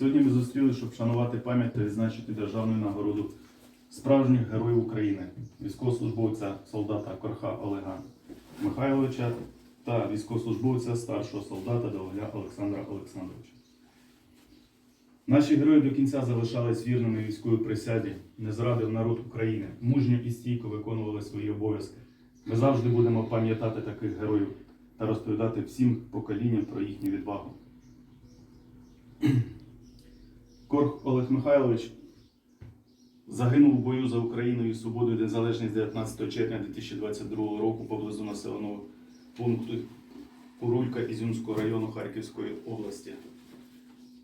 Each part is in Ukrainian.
Сьогодні ми зустрілися, щоб вшанувати пам'ять та відзначити державну нагороду справжніх героїв України, військовослужбовця солдата Корха Олега Михайловича та військовослужбовця старшого солдата Доволя Олександра Олександровича. Наші герої до кінця залишались вірними військовій присяді, не зрадив народ України, мужньо і стійко виконували свої обов'язки. Ми завжди будемо пам'ятати таких героїв та розповідати всім поколінням про їхню відвагу. Корх Олег Михайлович загинув в бою за Україну і свободу і незалежність 19 червня 2022 року поблизу населеного пункту Курулька Ізюмського району Харківської області.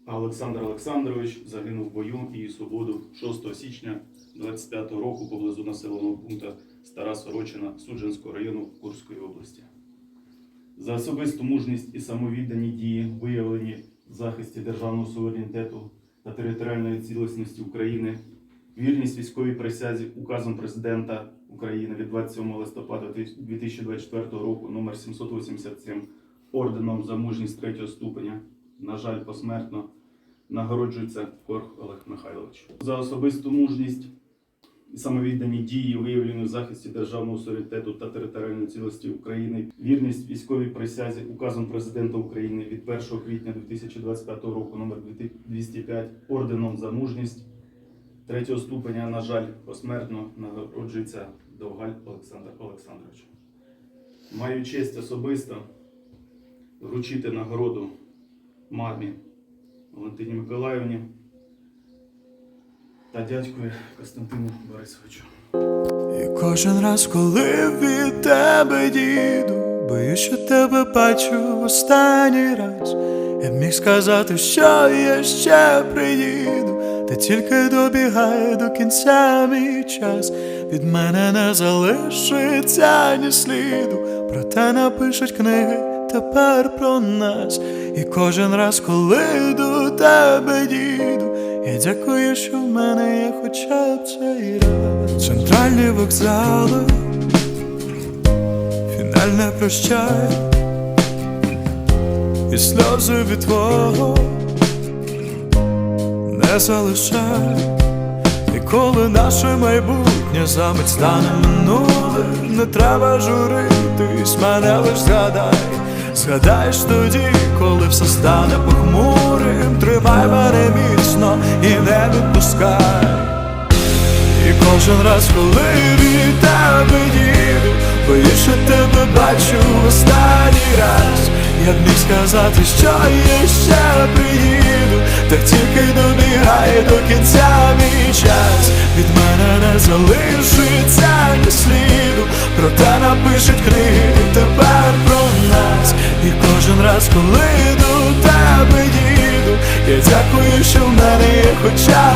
А Олександр Олександрович загинув в бою і свободу 6 січня 25 року поблизу населеного пункту Стара Сорочина Судженського району Курської області. За особисту мужність і самовіддані дії, виявлені в захисті державного суверенітету та територіальної цілісності України, вірність військовій присязі указом президента України від 27 листопада 2024 року номер 787 орденом за мужність третього ступеня, на жаль, посмертно нагороджується Корх Олег Михайлович. За особисту мужність самовіддані дії, виявлені в захисті державного суверенітету та територіальної цілості України, вірність військовій присязі указом президента України від 1 квітня 2025 року номер 205 орденом за мужність третього ступеня, на жаль, посмертно нагороджується Довгаль Олександр Олександрович. Маю честь особисто вручити нагороду мамі Валентині Миколаївні та дядькові Костянтину Борисовичу. І кожен раз, коли від тебе діду, боюсь, що тебе бачу в останній раз. Я б міг сказати, що я ще приїду, та тільки добігає до кінця мій час. Від мене не залишиться ні сліду, проте напишуть книги тепер про нас. І кожен раз, коли до тебе діду, я дякую, що в мене є хоча б цей раз. Центральні вокзали, фінальне прощай, і сльози від твого не залишай. І коли наше майбутнє замить стане минулим, не треба журитись, мене лиш згадай. Згадаєш тоді, коли все стане похмурим, відпускай. І кожен раз, коли від тебе їду, боюсь, що тебе бачу останній раз. Я б міг сказати, що я ще приїду, так тільки добігає до кінця мій час. Від мене не залишиться ні сліду, проте напишуть книги тепер про нас. І кожен раз, коли до тебе їду, я дякую, що в мене є хоча.